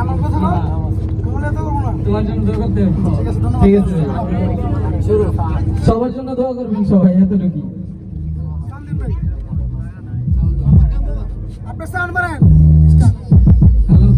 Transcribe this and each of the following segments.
আমার কথা না? তোমার এত করব না? তোমার জন্য দোয়া করতে ঠিক আছে ধন্যবাদ। ঠিক আছে। শুরু। সবার জন্য দোয়া করবেন সবাই এত ভাই। আপনার সাউন্ড বাড়ান হ্যালো।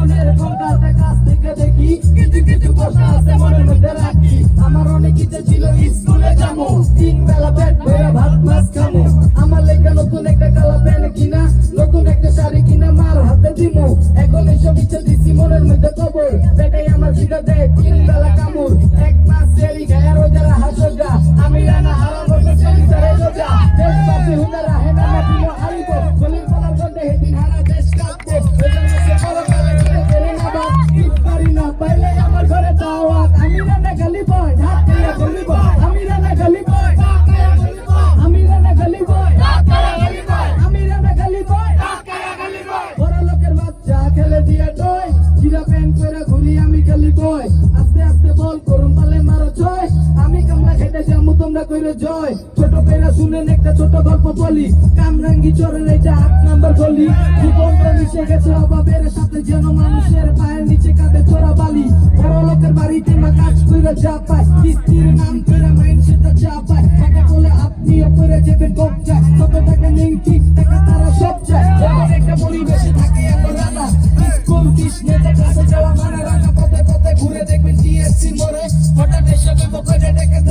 জীবনের কলকাতা কাছ থেকে দেখি। কিছু কিছু বসা আছে মনের মধ্যে রাখি। আমার অনেক ইচ্ছে ছিল স্কুলে যাব। তিন বেলা পেট ভরে ভাত, মাছ খাব। আমার লেখা নতুন একটা কালা প্যান্ট কিনা, নতুন একটা শাড়ি কিনা, মার হাতে দিব এখন এসব ইচ্ছে দিছি মনের মধ্যে কবর পেটাই আমার খিদা দেয় তিন বেলা কামড়। আমি বয় আস্তে আস্তে বল করুন পালে মারো ছয়। আমি কামলা খেতে যাব তোমরা কইরে জয়। ছোট পেরা শুনেন একটা ছোট গল্প বলি। কামরাঙ্গি চরের এটা আট নাম্বার গলি। জীবনটা মিশে গেছে অভাবের সাথে, যেন মানুষের পায়ের নিচে কাঁধে চোরা বালি। বড় লোকের বাড়িতে মা কাজ কইরা যা পায়। স্ত্রীর নাম করে মাইন সেটা যা পায়। টাকা বলে আপনিও করে যাবেন চায়। কত টাকা নেই ঠিক হঠাৎ এসে পকেটে ডেকে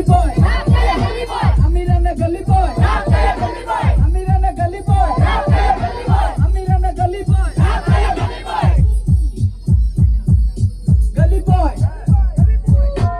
Gully Boy Amira ને ગલી બોય અમીરા ને ગલી બોય અમીરા ને ગલી બોય ગલી બોય ગલી બોય